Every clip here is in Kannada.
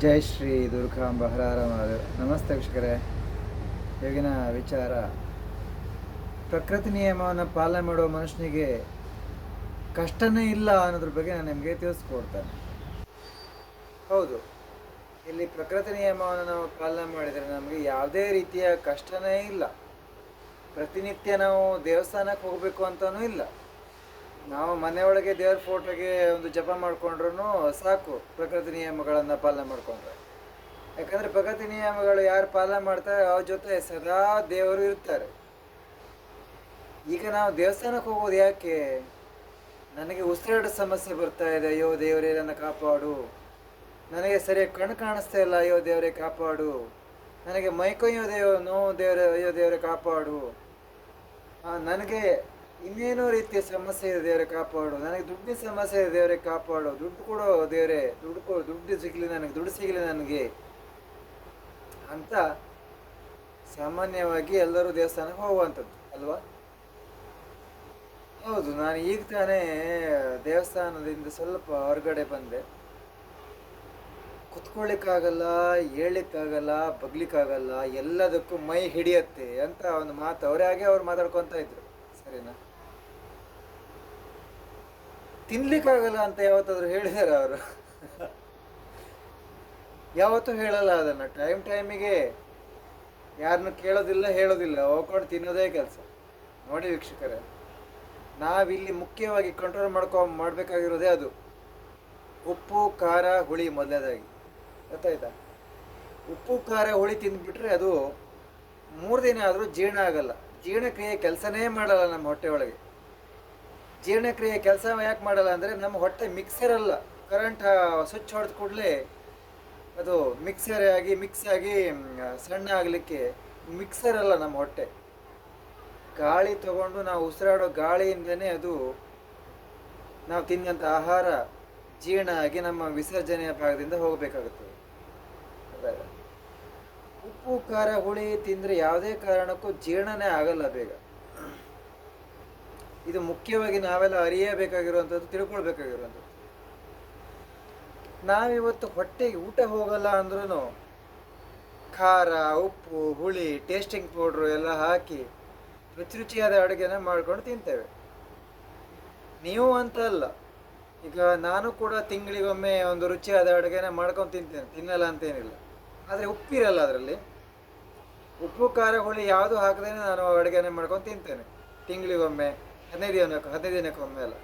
ಜೈ ಶ್ರೀ ದುರ್ಗಾಂಬ ಹರಹರ ನಮಸ್ತೆ ವೀಕ್ಷಕರೇ. ಈಗಿನ ವಿಚಾರ. ಪ್ರಕೃತಿ ನಿಯಮವನ್ನು ಪಾಲನೆ ಮಾಡುವ ಮನುಷ್ಯನಿಗೆ ಕಷ್ಟನೇ ಇಲ್ಲ ಅನ್ನೋದ್ರ ಬಗ್ಗೆ ನಾನು ನಿಮಗೆ ತಿಳಿಸ್ಕೊಡ್ತೇನೆ. ಹೌದು. ಇಲ್ಲಿ ಪ್ರಕೃತಿ ನಿಯಮವನ್ನು ನಾವು ಪಾಲನೆ ಮಾಡಿದರೆ ನಮಗೆ ಯಾವುದೇ ರೀತಿಯ ಕಷ್ಟನೇ ಇಲ್ಲ. ಪ್ರತಿನಿತ್ಯ ನಾವು ದೇವಸ್ಥಾನಕ್ಕೆ ಹೋಗಬೇಕು ಅಂತಲೂ ಇಲ್ಲ. ನಾವು ಮನೆಯೊಳಗೆ ದೇವ್ರ ಫೋಟೋಗೆ ಒಂದು ಜಪ ಮಾಡಿಕೊಂಡ್ರು ಸಾಕು, ಪ್ರಕೃತಿ ನಿಯಮಗಳನ್ನು ಪಾಲನೆ ಮಾಡಿಕೊಂಡ್ರೆ. ಯಾಕಂದರೆ ಪ್ರಕೃತಿ ನಿಯಮಗಳು ಯಾರು ಪಾಲನೆ ಮಾಡ್ತಾರೆ, ಅವ್ರ ಜೊತೆ ಸದಾ ದೇವರು ಇರ್ತಾರೆ. ಈಗ ನಾವು ದೇವಸ್ಥಾನಕ್ಕೆ ಹೋಗೋದು ಯಾಕೆ? ನನಗೆ ಉಸಿರಾಟ ಸಮಸ್ಯೆ ಬರ್ತಾ ಇದೆ, ಅಯ್ಯೋ ದೇವರೇ ನನ್ನ ಕಾಪಾಡು. ನನಗೆ ಸರಿಯಾಗಿ ಕಣ್ಣು ಕಾಣಿಸ್ತಾ ಇಲ್ಲ, ಅಯ್ಯೋ ದೇವರೇ ಕಾಪಾಡು. ನನಗೆ ಮೈಕೊಯ್ಯೋ ದೇವ ನೋವು ದೇವರೇ, ಅಯ್ಯೋ ದೇವರೇ ಕಾಪಾಡು. ನನಗೆ ಇನ್ನೇನೋ ರೀತಿಯ ಸಮಸ್ಯೆ ಇದೆ ದೇವರೇ ಕಾಪಾಡು. ನನಗೆ ದುಡ್ಡಿನ ಸಮಸ್ಯೆ ಇದೆ ದೇವರೇ ಕಾಪಾಡು. ದುಡ್ಡು ಕೊಡೋ ದೇವರೇ. ದುಡ್ಡು ಕೊ ದುಡ್ಡು ಸಿಗಲಿ ನನಗೆ. ದುಡ್ಡು ಸಿಗಲಿ ನನಗೆ. ಅಂತ ಸಾಮಾನ್ಯವಾಗಿ ಎಲ್ಲರೂ ದೇವಸ್ಥಾನಕ್ಕೆ ಹೋಗುವಂಥದ್ದು. ಅಲ್ವಾ? ಹೌದು, ನಾನು ಈಗ ತಾನೇ ದೇವಸ್ಥಾನದಿಂದ ಸ್ವಲ್ಪ ಹೊರಗಡೆ ಬಂದೆ. ಕುತ್ಕೊಳ್ಳಿಕ್ಕಾಗಲ್ಲ ಹೇಳಲಿಕ್ಕಾಗಲ್ಲ ಬಗ್ಲಿಕ್ಕಾಗಲ್ಲ, ಎಲ್ಲದಕ್ಕೂ ಮೈ ಹಿಡಿಯತ್ತೆ ಅಂತ ಒಂದು ಮಾತು ಅವರೇ ಹಾಗೆ ಅವ್ರು ಮಾತಾಡ್ಕೊತಾ ಇದ್ರು. ಸರಿನಾ? ತಿನ್ಲಿಕ್ಕಾಗಲ್ಲ ಅಂತ ಯಾವತ್ತಾದ್ರೂ ಹೇಳಿದಾರ ಅವರು? ಯಾವತ್ತೂ ಹೇಳಲ್ಲ ಅದನ್ನು. ಟೈಮ್ ಟೈಮಿಗೆ ಯಾರನ್ನು ಕೇಳೋದಿಲ್ಲ, ಹೇಳೋದಿಲ್ಲ. ಹೋಗ್ಕೊಂಡು ತಿನ್ನೋದೇ ಕೆಲಸ. ನೋಡಿ ವೀಕ್ಷಕರೇ, ನಾವಿಲ್ಲಿ ಮುಖ್ಯವಾಗಿ ಕಂಟ್ರೋಲ್ ಮಾಡ್ಕೊ, ಮಾಡಬೇಕಾಗಿರೋದೇ ಅದು. ಉಪ್ಪು, ಖಾರ, ಹುಳಿ ಮೊದಲನೇದಾಗಿ. ಗೊತ್ತಾಯ್ತಾ? ಉಪ್ಪು, ಖಾರ, ಹುಳಿ ತಿಂದ್ಬಿಟ್ರೆ ಅದು ಮೂರು ದಿನ ಆದರೂ ಜೀರ್ಣ ಆಗಲ್ಲ. ಜೀರ್ಣಕ್ರಿಯೆ ಕೆಲಸನೇ ಮಾಡಲ್ಲ ನಮ್ಮ ಹೊಟ್ಟೆ ಒಳಗೆ. ಜೀರ್ಣಕ್ರಿಯೆ ಕೆಲಸ ಯಾಕೆ ಮಾಡಲ್ಲ ಅಂದರೆ ನಮ್ಮ ಹೊಟ್ಟೆ ಮಿಕ್ಸರ್ ಅಲ್ಲ. ಕರೆಂಟ್ ಸ್ವಿಚ್ ಹೊಡೆದ ಕೂಡಲೇ ಅದು ಮಿಕ್ಸರ್ ಆಗಿ ಮಿಕ್ಸ್ ಆಗಿ ಸಣ್ಣ ಆಗಲಿಕ್ಕೆ ಮಿಕ್ಸರ್ ಅಲ್ಲ ನಮ್ಮ ಹೊಟ್ಟೆ. ಗಾಳಿ ತಗೊಂಡು ನಾವು ಉಸಿರಾಡೋ ಗಾಳಿಯಿಂದನೇ ಅದು ನಾವು ತಿಂದಂಥ ಆಹಾರ ಜೀರ್ಣ ಆಗಿ ನಮ್ಮ ವಿಸರ್ಜನೆಯ ಭಾಗದಿಂದ ಹೋಗಬೇಕಾಗುತ್ತದೆ. ಉಪ್ಪು, ಖಾರ, ಹುಳಿ ತಿಂದರೆ ಯಾವುದೇ ಕಾರಣಕ್ಕೂ ಜೀರ್ಣನೇ ಆಗಲ್ಲ ಬೇಗ. ಇದು ಮುಖ್ಯವಾಗಿ ನಾವೆಲ್ಲ ಅರಿಯಬೇಕಾಗಿರುವಂಥದ್ದು, ತಿಳ್ಕೊಳ್ಬೇಕಾಗಿರುವಂಥದ್ದು. ನಾವಿವತ್ತು ಹೊಟ್ಟೆಗೆ ಊಟ ಹೋಗಲ್ಲ ಅಂದ್ರೂ ಖಾರ, ಉಪ್ಪು, ಹುಳಿ ಟೇಸ್ಟಿಂಗ್ ಪೌಡ್ರು ಎಲ್ಲ ಹಾಕಿ ರುಚಿ ರುಚಿಯಾದ ಅಡುಗೆನ ಮಾಡ್ಕೊಂಡು ತಿಂತೇವೆ. ನೀವು ಅಂತ ಅಲ್ಲ. ಈಗ ನಾನು ಕೂಡ ತಿಂಗಳಿಗೊಮ್ಮೆ ಒಂದು ರುಚಿಯಾದ ಅಡುಗೆನ ಮಾಡ್ಕೊಂಡು ತಿಂತೇನೆ, ತಿನ್ನಲ್ಲ ಅಂತೇನಿಲ್ಲ. ಆದರೆ ಉಪ್ಪಿರಲ್ಲ ಅದರಲ್ಲಿ. ಉಪ್ಪು, ಖಾರ, ಹುಳಿ ಯಾವುದು ಹಾಕದೇ ನಾನು ಅಡುಗೆನ ಮಾಡ್ಕೊಂಡು ತಿಂತೇನೆ. ತಿಂಗಳಿಗೊಮ್ಮೆ ಹದಿನೈದು ದಿನಕ್ಕೆ ಹದಿನೈದು ದಿನಕ್ಕೊಮ್ಮೆ ಅಲ್ಲ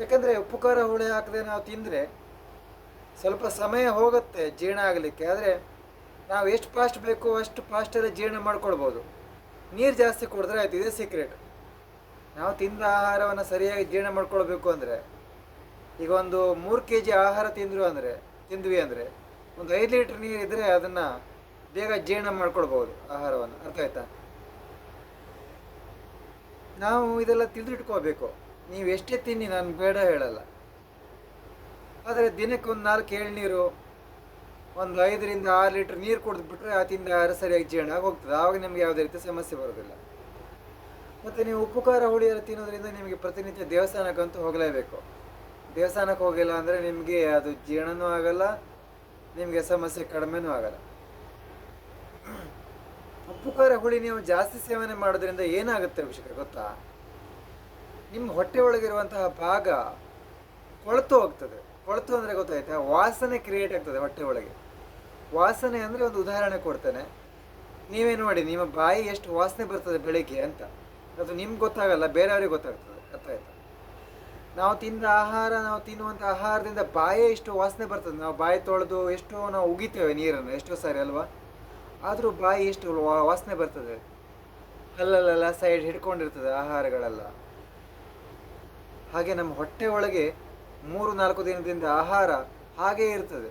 ಯಾಕಂದರೆ ಉಪ್ಪು ಖಾರ ಹುಳಿ ಹಾಕದೆ ನಾವು ತಿಂದರೆ ಸ್ವಲ್ಪ ಸಮಯ ಹೋಗುತ್ತೆ ಜೀರ್ಣ ಆಗಲಿಕ್ಕೆ. ಆದರೆ ನಾವು ಎಷ್ಟು ಫಾಸ್ಟ್ ಬೇಕು ಅಷ್ಟು ಫಾಸ್ಟಲ್ಲಿ ಜೀರ್ಣ ಮಾಡ್ಕೊಳ್ಬೋದು. ನೀರು ಜಾಸ್ತಿ ಕುಡಿದ್ರೆ ಆಯಿತು, ಇದೇ ಸೀಕ್ರೆಟ್ ನಾವು ತಿಂದ ಆಹಾರವನ್ನು ಸರಿಯಾಗಿ ಜೀರ್ಣ ಮಾಡ್ಕೊಳ್ಬೇಕು ಅಂದರೆ, ಈಗ ಒಂದು ಮೂರು ಕೆ ಜಿ ಆಹಾರ ತಿಂದರು ಅಂದರೆ, ತಿಂದ್ವಿ ಅಂದರೆ, ಒಂದು ಐದು ಲೀಟ್ರ್ ನೀರು ಇದ್ದರೆ ಅದನ್ನು ಬೇಗ ಜೀರ್ಣ ಮಾಡ್ಕೊಳ್ಬೋದು ಆಹಾರವನ್ನು. ಅರ್ಥ ಆಯ್ತಾ? ನಾವು ಇದೆಲ್ಲ ತಿಳಿದಿಟ್ಕೋಬೇಕು. ನೀವು ಎಷ್ಟೇ ತಿನ್ನಿ, ನಾನು ಬೇಡ ಹೇಳಲ್ಲ. ಆದರೆ ದಿನಕ್ಕೆ ಒಂದು ನಾಲ್ಕು ಎಳ್ನೀರು, ಒಂದು ಐದರಿಂದ ಆರು ಲೀಟ್ರ್ ನೀರು ಕುಡಿದ್ಬಿಟ್ರೆ ಆ ತಿಂದ ಆಹಾರ ಸರಿಯಾಗಿ ಜೀರ್ಣ ಹೋಗ್ತದೆ ಆವಾಗ ನಿಮಗೆ ಯಾವುದೇ ರೀತಿ ಸಮಸ್ಯೆ ಬರೋದಿಲ್ಲ ಮತ್ತು ನೀವು ಉಪ್ಪು, ಖಾರ, ಹುಳಿ ಎಲ್ಲ ತಿನ್ನೋದ್ರಿಂದ ನಿಮಗೆ ಪ್ರತಿನಿತ್ಯ ದೇವಸ್ಥಾನಕ್ಕಂತೂ ಹೋಗಲೇಬೇಕು. ದೇವಸ್ಥಾನಕ್ಕೆ ಹೋಗಿಲ್ಲ ಅಂದರೆ ನಿಮಗೆ ಅದು ಜೀರ್ಣನೂ ಆಗಲ್ಲ, ನಿಮಗೆ ಸಮಸ್ಯೆ ಕಡಿಮೆನೂ ಆಗಲ್ಲ. ಉಪ್ಪು ಖಾರ ಹುಳಿ ನೀವು ಜಾಸ್ತಿ ಸೇವನೆ ಮಾಡೋದ್ರಿಂದ ಏನಾಗುತ್ತೆ ಅಭಿಷೇಕ, ಗೊತ್ತಾ? ನಿಮ್ಮ ಹೊಟ್ಟೆ ಒಳಗಿರುವಂತಹ ಭಾಗ ಕೊಳತು ಹೋಗ್ತದೆ. ಕೊಳತು ಅಂದರೆ ಗೊತ್ತಾಯ್ತಾ? ವಾಸನೆ ಕ್ರಿಯೇಟ್ ಆಗ್ತದೆ ಹೊಟ್ಟೆ ಒಳಗೆ. ವಾಸನೆ ಅಂದರೆ ಒಂದು ಉದಾಹರಣೆ ಕೊಡ್ತೇನೆ. ನೀವೇ ನೋಡಿ, ನಿಮ್ಮ ಬಾಯಿ ಎಷ್ಟು ವಾಸನೆ ಬರ್ತದೆ ಬೆಳಿಗ್ಗೆ ಅಂತ. ಅದು ನಿಮ್ಗೆ ಗೊತ್ತಾಗಲ್ಲ, ಬೇರೆಯವ್ರಿಗೆ ಗೊತ್ತಾಗ್ತದೆ. ಅರ್ಥ ನಾವು ತಿಂದ ಆಹಾರ, ನಾವು ತಿನ್ನುವಂಥ ಆಹಾರದಿಂದ ಬಾಯೇ ಎಷ್ಟು ವಾಸನೆ ಬರ್ತದೆ. ನಾವು ಬಾಯಿ ತೊಳೆದು ಎಷ್ಟೋ ನಾವು ಉಗಿತೇವೆ ನೀರನ್ನು. ಎಷ್ಟೋ ಸಾರಿ ಅಲ್ವಾ? ಆದರೂ ಬಾಯಿ ಎಷ್ಟು ವಾಸನೆ ಬರ್ತದೆ. ಅಲ್ಲಲ್ಲೆಲ್ಲ ಸೈಡ್ ಹಿಡ್ಕೊಂಡಿರ್ತದೆ ಆಹಾರಗಳೆಲ್ಲ. ಹಾಗೆ ನಮ್ಮ ಹೊಟ್ಟೆ ಒಳಗೆ ಮೂರು, ನಾಲ್ಕು ದಿನದಿಂದ ಆಹಾರ ಹಾಗೇ ಇರ್ತದೆ.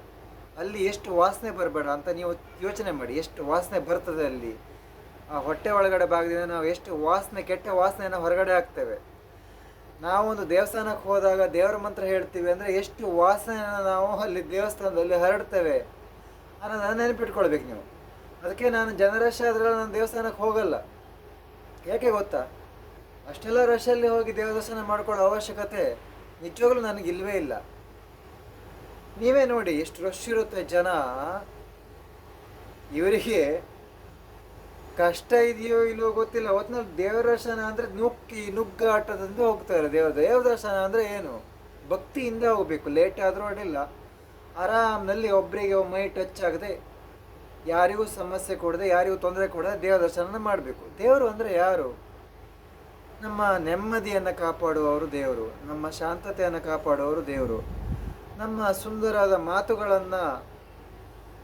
ಅಲ್ಲಿ ಎಷ್ಟು ವಾಸನೆ ಬರಬೇಡ ಅಂತ ನೀವು ಯೋಚನೆ ಮಾಡಿ. ಎಷ್ಟು ವಾಸನೆ ಬರ್ತದೆ ಅಲ್ಲಿ? ಆ ಹೊಟ್ಟೆ ಒಳಗಡೆ ಭಾಗದಿಂದ ನಾವು ಎಷ್ಟು ವಾಸನೆ, ಕೆಟ್ಟ ವಾಸನೆಯನ್ನು ಹೊರಗಡೆ ಹಾಕ್ತೇವೆ. ನಾವೊಂದು ದೇವಸ್ಥಾನಕ್ಕೆ ಹೋದಾಗ ದೇವರ ಮಂತ್ರ ಹೇಳ್ತೀವಿ ಅಂದರೆ ಎಷ್ಟು ವಾಸನೆಯನ್ನು ನಾವು ಅಲ್ಲಿ ದೇವಸ್ಥಾನದಲ್ಲಿ ಹರಡ್ತೇವೆ ಅನ್ನೋದನ್ನು ನೆನಪಿಟ್ಕೊಳ್ಬೇಕು ನೀವು. ಅದಕ್ಕೆ ನಾನು ಜನರಶ್ ಆದ್ರೆ ನಾನು ದೇವಸ್ಥಾನಕ್ಕೆ ಹೋಗಲ್ಲ. ಯಾಕೆ ಗೊತ್ತಾ? ಅಷ್ಟೆಲ್ಲ ರಶಲ್ಲಿ ಹೋಗಿ ದೇವದರ್ಶನ ಮಾಡ್ಕೊಳ್ಳೋ ಅವಶ್ಯಕತೆ ನಿಜವಾಗ್ಲೂ ನನಗಿಲ್ವೇ ಇಲ್ಲ. ನೀವೇ ನೋಡಿ ಎಷ್ಟು ರಶ್ ಇರುತ್ತೆ ಜನ. ಇವರಿಗೆ ಕಷ್ಟ ಇದೆಯೋ ಇಲ್ವೋ ಗೊತ್ತಿಲ್ಲ. ಒತ್ತಿನಲ್ಲಿ ದೇವರ ದರ್ಶನ ಅಂದರೆ ನುಗ್ಗಿ, ನುಗ್ಗಾಟದಿಂದ ಹೋಗ್ತಾರೆ ದೇವರ ದೇವ್ರ ದರ್ಶನ ಅಂದರೆ ಏನು? ಭಕ್ತಿಯಿಂದ ಹೋಗಬೇಕು. ಲೇಟ್ ಆದರೂ ಅಡ್ಡಿಲ್ಲ. ಆರಾಮ್ನಲ್ಲಿ ಒಬ್ಬರಿಗೆ ಮೈ ಟಚ್ ಆಗದೆ ಯಾರಿಗೂ ಸಮಸ್ಯೆ ಕೊಡದೆ, ಯಾರಿಗೂ ತೊಂದರೆ ಕೊಡದೆ ದೇವ ದರ್ಶನ ಮಾಡಬೇಕು. ದೇವರು ಅಂದರೆ ಯಾರು? ನಮ್ಮ ನೆಮ್ಮದಿಯನ್ನು ಕಾಪಾಡುವವರು ದೇವರು. ನಮ್ಮ ಶಾಂತತೆಯನ್ನು ಕಾಪಾಡುವವರು ದೇವರು. ನಮ್ಮ ಸುಂದರವಾದ ಮಾತುಗಳನ್ನು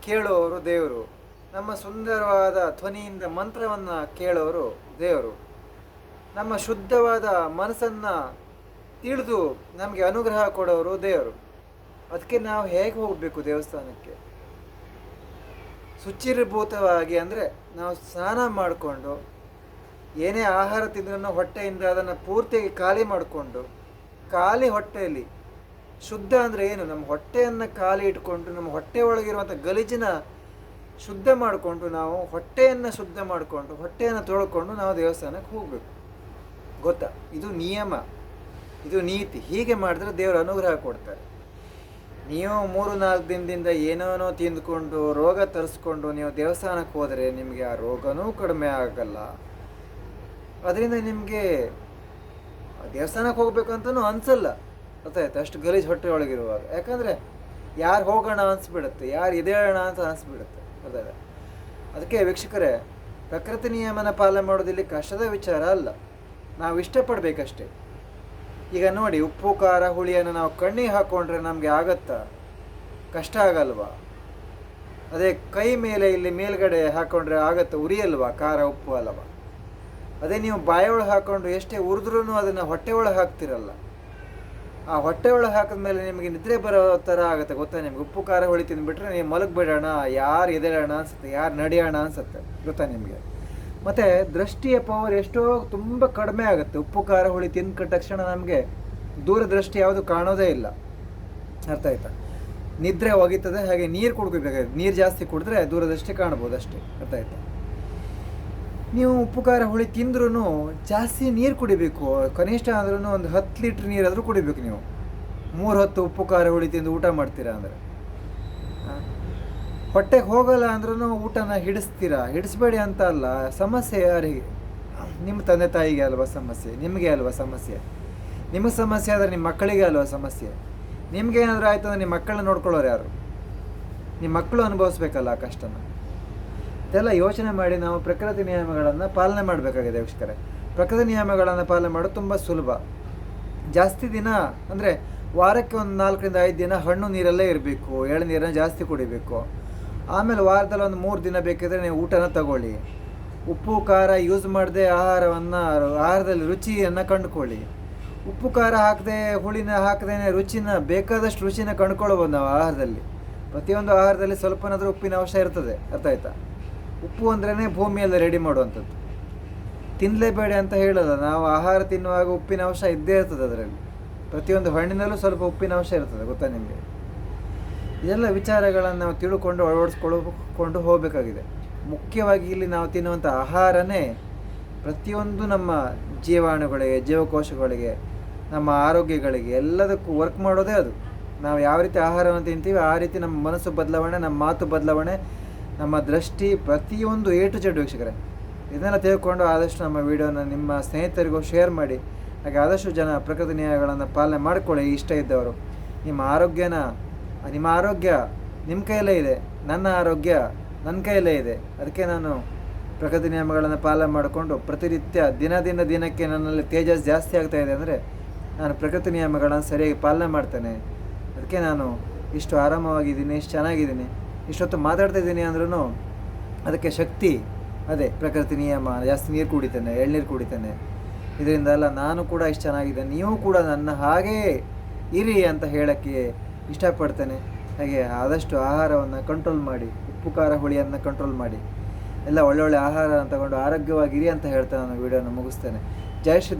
ಕೇಳುವವರು ದೇವರು. ನಮ್ಮ ಸುಂದರವಾದ ಧ್ವನಿಯಿಂದ ಮಂತ್ರವನ್ನು ಕೇಳೋರು ದೇವರು. ನಮ್ಮ ಶುದ್ಧವಾದ ಮನಸ್ಸನ್ನು ತಿಳಿದು ನಮಗೆ ಅನುಗ್ರಹ ಕೊಡೋರು ದೇವರು. ಅದಕ್ಕೆ ನಾವು ಹೇಗೆ ಹೋಗಬೇಕು ದೇವಸ್ಥಾನಕ್ಕೆ? ಶುಚಿರ್ಭೂತವಾಗಿ ಅಂದರೆ ನಾವು ಸ್ನಾನ ಮಾಡಿಕೊಂಡು, ಏನೇ ಆಹಾರ ತಿಂದ್ರೂ ಹೊಟ್ಟೆಯಿಂದ ಅದನ್ನು ಪೂರ್ತಿಯಾಗಿ ಖಾಲಿ ಮಾಡಿಕೊಂಡು, ಖಾಲಿ ಹೊಟ್ಟೆಯಲ್ಲಿ, ಶುದ್ಧ ಅಂದರೆ ಏನು? ನಮ್ಮ ಹೊಟ್ಟೆಯನ್ನು ಖಾಲಿ ಇಟ್ಕೊಂಡು, ನಮ್ಮ ಹೊಟ್ಟೆ ಒಳಗಿರುವಂಥ ಗಲೀಜಿನ ಶುದ್ಧ ಮಾಡಿಕೊಂಡು, ನಾವು ಹೊಟ್ಟೆಯನ್ನು ಶುದ್ಧ ಮಾಡಿಕೊಂಡು, ಹೊಟ್ಟೆಯನ್ನು ತೊಳ್ಕೊಂಡು ನಾವು ದೇವಸ್ಥಾನಕ್ಕೆ ಹೋಗಬೇಕು. ಗೊತ್ತಾ? ಇದು ನಿಯಮ. ಇದು ನೀತಿ. ಹೀಗೆ ಮಾಡಿದ್ರೆ ದೇವರು ಅನುಗ್ರಹ ಕೊಡ್ತಾರೆ. ನೀವು ಮೂರು ನಾಲ್ಕು ದಿನದಿಂದ ಏನೇನೋ ತಿಂದ್ಕೊಂಡು, ರೋಗ ತರಿಸ್ಕೊಂಡು ನೀವು ದೇವಸ್ಥಾನಕ್ಕೆ ಹೋದರೆ ನಿಮಗೆ ಆ ರೋಗನೂ ಕಡಿಮೆ ಆಗಲ್ಲ. ಅದರಿಂದ ನಿಮಗೆ ದೇವಸ್ಥಾನಕ್ಕೆ ಹೋಗ್ಬೇಕು ಅಂತಲೂ ಅನಿಸಲ್ಲ. ಗೊತ್ತಾಯ್ತು? ಅಷ್ಟು ಗಲೀಜು ಹೊಟ್ಟೆ ಒಳಗಿರುವಾಗ. ಯಾಕಂದರೆ ಯಾರು ಹೋಗೋಣ ಅನಿಸ್ಬಿಡುತ್ತೆ, ಯಾರು ಇದೇಳೋಣ ಅಂತ ಅನಿಸ್ಬಿಡುತ್ತೆ. ಗೊತ್ತಾಯ್ತಾ? ಅದಕ್ಕೆ ವೀಕ್ಷಕರೇ, ಪ್ರಕೃತಿ ನಿಯಮನ ಪಾಲನೆ ಮಾಡೋದಿಲ್ಲಿ ಕಷ್ಟದ ವಿಚಾರ ಅಲ್ಲ. ನಾವು ಇಷ್ಟಪಡಬೇಕಷ್ಟೇ. ಈಗ ನೋಡಿ, ಉಪ್ಪು, ಖಾರ, ಹುಳಿಯನ್ನು ನಾವು ಕಣ್ಣಿಗೆ ಹಾಕ್ಕೊಂಡ್ರೆ ನಮಗೆ ಆಗತ್ತಾ? ಕಷ್ಟ ಆಗಲ್ವಾ? ಅದೇ ಕೈ ಮೇಲೆ ಇಲ್ಲಿ ಮೇಲ್ಗಡೆ ಹಾಕ್ಕೊಂಡ್ರೆ ಆಗುತ್ತೆ, ಉರಿಯಲ್ವಾ, ಖಾರ, ಉಪ್ಪು, ಅಲ್ವಾ? ಅದೇ ನೀವು ಬಾಯೊಳಗೆ ಹಾಕ್ಕೊಂಡು ಎಷ್ಟೇ ಉರಿದ್ರೂ ಅದನ್ನು ಹೊಟ್ಟೆ ಒಳಗೆ ಹಾಕ್ತಿರಲ್ಲ. ಆ ಹೊಟ್ಟೆ ಒಳಗೆ ಹಾಕಿದ್ಮೇಲೆ ನಿಮಗೆ ನಿದ್ರೆ ಬರೋ ಥರ ಆಗುತ್ತೆ, ಗೊತ್ತಾ ನಿಮ್ಗೆ? ಉಪ್ಪು, ಖಾರ, ಹುಳಿ ತಿಂದ್ಬಿಟ್ರೆ ನೀವು ಮಲಗಿಬಿಡೋಣ, ಯಾರು ಎದೆಡೋಣ ಅನ್ಸುತ್ತೆ, ಯಾರು ನಡೆಯೋಣ ಅನ್ಸುತ್ತೆ, ಗೊತ್ತಾ ನಿಮಗೆ? ಮತ್ತು ದೃಷ್ಟಿಯ ಪವರ್ ಎಷ್ಟೋ ತುಂಬ ಕಡಿಮೆ ಆಗುತ್ತೆ. ಉಪ್ಪು, ಖಾರ, ಹುಳಿ ತಿಂದ ತಕ್ಷಣ ನಮಗೆ ದೂರದೃಷ್ಟಿ ಯಾವುದು ಕಾಣೋದೇ ಇಲ್ಲ. ಅರ್ಥ ಆಯ್ತಾ? ನಿದ್ರೆ ಒಗಿತದೆ, ಹಾಗೆ ನೀರು ಕುಡ್ಕೋಬೇಕಾಗುತ್ತೆ. ನೀರು ಜಾಸ್ತಿ ಕುಡಿದ್ರೆ ದೂರದೃಷ್ಟಿ ಕಾಣ್ಬೋದು ಅಷ್ಟೇ. ಅರ್ಥ ಆಯ್ತಾ? ನೀವು ಉಪ್ಪು, ಖಾರ, ಹುಳಿ ತಿಂದ್ರೂ ಜಾಸ್ತಿ ನೀರು ಕುಡಿಬೇಕು. ಕನಿಷ್ಠ ಅಂದ್ರೂ ಒಂದು ಹತ್ತು ಲೀಟ್ರ್ ನೀರಾದರೂ ಕುಡಿಬೇಕು ನೀವು. ಮೂರು ಹೊತ್ತು ಉಪ್ಪು, ಖಾರ, ಹುಳಿ ತಿಂದು ಊಟ ಮಾಡ್ತೀರಾ ಅಂದರೆ. ಹೊಟ್ಟೆಗೆ ಹೋಗಲ್ಲ ಅಂದ್ರೂ ಊಟನ ಹಿಡಿಸ್ತೀರಾ? ಹಿಡಿಸ್ಬೇಡಿ ಅಂತ ಅಲ್ಲ, ಸಮಸ್ಯೆ ಯಾರಿಗೆ? ನಿಮ್ಮ ತಂದೆ ತಾಯಿಗೆ ಅಲ್ವಾ ಸಮಸ್ಯೆ? ನಿಮಗೆ ಅಲ್ವಾ ಸಮಸ್ಯೆ? ನಿಮಗೆ ಸಮಸ್ಯೆ ಆದರೆ ನಿಮ್ಮ ಮಕ್ಕಳಿಗೆ ಅಲ್ವಾ ಸಮಸ್ಯೆ? ನಿಮ್ಗೆ ಏನಾದರೂ ಆಯ್ತು ಅಂದರೆ ನಿಮ್ಮ ಮಕ್ಕಳನ್ನ ನೋಡ್ಕೊಳ್ಳೋರು ಯಾರು? ನಿಮ್ಮ ಮಕ್ಕಳು ಅನುಭವಿಸ್ಬೇಕಲ್ಲ ಆ ಕಷ್ಟನ? ಇದೆಲ್ಲ ಯೋಚನೆ ಮಾಡಿ ನಾವು ಪ್ರಕೃತಿ ನಿಯಮಗಳನ್ನು ಪಾಲನೆ ಮಾಡಬೇಕಾಗಿದೆ ವೀಕ್ಷಕರೇ. ಪ್ರಕೃತಿ ನಿಯಮಗಳನ್ನು ಪಾಲನೆ ಮಾಡೋದು ತುಂಬ ಸುಲಭ. ಜಾಸ್ತಿ ದಿನ ಅಂದರೆ ವಾರಕ್ಕೆ ಒಂದು ನಾಲ್ಕರಿಂದ ಐದು ದಿನ ಹಣ್ಣು ನೀರಲ್ಲೇ ಇರಬೇಕು ಎಳನೀರನ್ನ ಜಾಸ್ತಿ ಕುಡಿಬೇಕು. ಆಮೇಲೆ ವಾರದಲ್ಲಿ ಒಂದು ಮೂರು ದಿನ ಬೇಕಿದ್ರೆ ನೀವು ಊಟನ ತಗೊಳ್ಳಿ. ಉಪ್ಪು, ಖಾರ ಯೂಸ್ ಮಾಡದೆ ಆಹಾರವನ್ನು, ಆಹಾರದಲ್ಲಿ ರುಚಿಯನ್ನು ಕಂಡುಕೊಳ್ಳಿ. ಉಪ್ಪು, ಖಾರ ಹಾಕದೆ, ಹುಳಿನ ಹಾಕದೇನೆ ರುಚಿನ ಬೇಕಾದಷ್ಟು ರುಚಿನ ಕಂಡುಕೊಳ್ಬೋದು ನಾವು ಆಹಾರದಲ್ಲಿ. ಪ್ರತಿಯೊಂದು ಆಹಾರದಲ್ಲಿ ಸ್ವಲ್ಪನಾದರೂ ಉಪ್ಪಿನ ಅವಶ್ಯ ಇರ್ತದೆ, ಅರ್ಥ ಆಯ್ತಾ? ಉಪ್ಪು ಅಂದ್ರೇ ಭೂಮಿಯಲ್ಲಿ ರೆಡಿ ಮಾಡುವಂಥದ್ದು. ತಿನ್ನಲೇಬೇಡಿ ಅಂತ ಹೇಳೋಲ್ಲ, ನಾವು ಆಹಾರ ತಿನ್ನುವಾಗ ಉಪ್ಪಿನ ಅಂಶ ಇದ್ದೇ ಇರ್ತದೆ ಅದರಲ್ಲಿ. ಪ್ರತಿಯೊಂದು ಹಣ್ಣಿನಲ್ಲೂ ಸ್ವಲ್ಪ ಉಪ್ಪಿನ ಅಂಶ ಇರ್ತದೆ, ಗೊತ್ತಾ ನಿಮಗೆ? ಇದೆಲ್ಲ ವಿಚಾರಗಳನ್ನು ನಾವು ತಿಳ್ಕೊಂಡು ಅಳವಡಿಸ್ಕೊಳ್ಕೊಂಡು ಹೋಗಬೇಕಾಗಿದೆ. ಮುಖ್ಯವಾಗಿ ಇಲ್ಲಿ ನಾವು ತಿನ್ನುವಂಥ ಆಹಾರನೇ ಪ್ರತಿಯೊಂದು ನಮ್ಮ ಜೀವಾಣುಗಳಿಗೆ, ಜೀವಕೋಶಗಳಿಗೆ, ನಮ್ಮ ಆರೋಗ್ಯಗಳಿಗೆ ಎಲ್ಲದಕ್ಕೂ ವರ್ಕ್ ಮಾಡೋದೇ ಅದು. ನಾವು ಯಾವ ರೀತಿ ಆಹಾರವನ್ನು ತಿಂತೀವಿ, ಆ ರೀತಿ ನಮ್ಮ ಮನಸ್ಸು ಬದಲಾವಣೆ, ನಮ್ಮ ಮಾತು ಬದಲಾವಣೆ, ನಮ್ಮ ದೃಷ್ಟಿ ಪ್ರತಿಯೊಂದು ಏ ಟು ಜೆಡ್ ವೀಕ್ಷಕರೇ. ಇದನ್ನೆಲ್ಲ ತಿಳ್ಕೊಂಡು ಆದಷ್ಟು ನಮ್ಮ ವಿಡಿಯೋನ ನಿಮ್ಮ ಸ್ನೇಹಿತರಿಗೂ ಶೇರ್ ಮಾಡಿ, ಹಾಗೆ ಆದಷ್ಟು ಜನ ಪ್ರಕೃತಿ ನಿಯಮಗಳನ್ನು ಪಾಲನೆ ಮಾಡಿಕೊಳ್ಳಿ ಇಷ್ಟ ಇದ್ದವರು. ನಿಮ್ಮ ಆರೋಗ್ಯನ ನಿಮ್ಮ ಆರೋಗ್ಯ ನಿಮ್ಮ ಕೈಯಲ್ಲೇ ಇದೆ. ನನ್ನ ಆರೋಗ್ಯ ನನ್ನ ಕೈಯಲ್ಲೇ ಇದೆ. ಅದಕ್ಕೆ ನಾನು ಪ್ರಕೃತಿ ನಿಯಮಗಳನ್ನು ಪಾಲನೆ ಮಾಡಿಕೊಂಡು ಪ್ರತಿನಿತ್ಯ ದಿನ ದಿನ ದಿನಕ್ಕೆ ನನ್ನಲ್ಲಿ ತೇಜಸ್ ಜಾಸ್ತಿ ಆಗ್ತಾ ಇದೆ ಅಂದರೆ ನಾನು ಪ್ರಕೃತಿ ನಿಯಮಗಳನ್ನು ಸರಿಯಾಗಿ ಪಾಲನೆ ಮಾಡ್ತೇನೆ. ಅದಕ್ಕೆ ನಾನು ಇಷ್ಟು ಆರಾಮವಾಗಿದ್ದೀನಿ ಇಷ್ಟು ಚೆನ್ನಾಗಿದ್ದೀನಿ. ಇಷ್ಟೊತ್ತು ಮಾತಾಡ್ತಾ ಇದ್ದೀನಿ ಅಂದ್ರೂ ಅದಕ್ಕೆ ಶಕ್ತಿ ಅದೇ ಪ್ರಕೃತಿ ನಿಯಮ, ಜಾಸ್ತಿ ನೀರು ಕುಡಿತೇನೆ, ಎಳ್ನೀರು ಕುಡಿತೇನೆ. ಇದರಿಂದ ಎಲ್ಲ ನಾನು ಕೂಡ ಇಷ್ಟು ಚೆನ್ನಾಗಿದ್ದೇನೆ. ನೀವು ಕೂಡ ನನ್ನ ಹಾಗೇ ಇರಿ ಅಂತ ಹೇಳೋಕ್ಕೆ ಇಷ್ಟಪಡ್ತೇನೆ. ಹಾಗೆ ಆದಷ್ಟು ಆಹಾರವನ್ನು ಕಂಟ್ರೋಲ್ ಮಾಡಿ, ಉಪ್ಪು, ಖಾರ, ಹುಳಿಯನ್ನು ಕಂಟ್ರೋಲ್ ಮಾಡಿ. ಎಲ್ಲ ಒಳ್ಳೊಳ್ಳೆ ಆಹಾರವನ್ನು ತಗೊಂಡು ಆರೋಗ್ಯವಾಗಿರಿ ಅಂತ ಹೇಳ್ತಾ ನಾನು ವಿಡಿಯೋನ ಮುಗಿಸ್ತೇನೆ. ಜೈ ಶ್ರೀ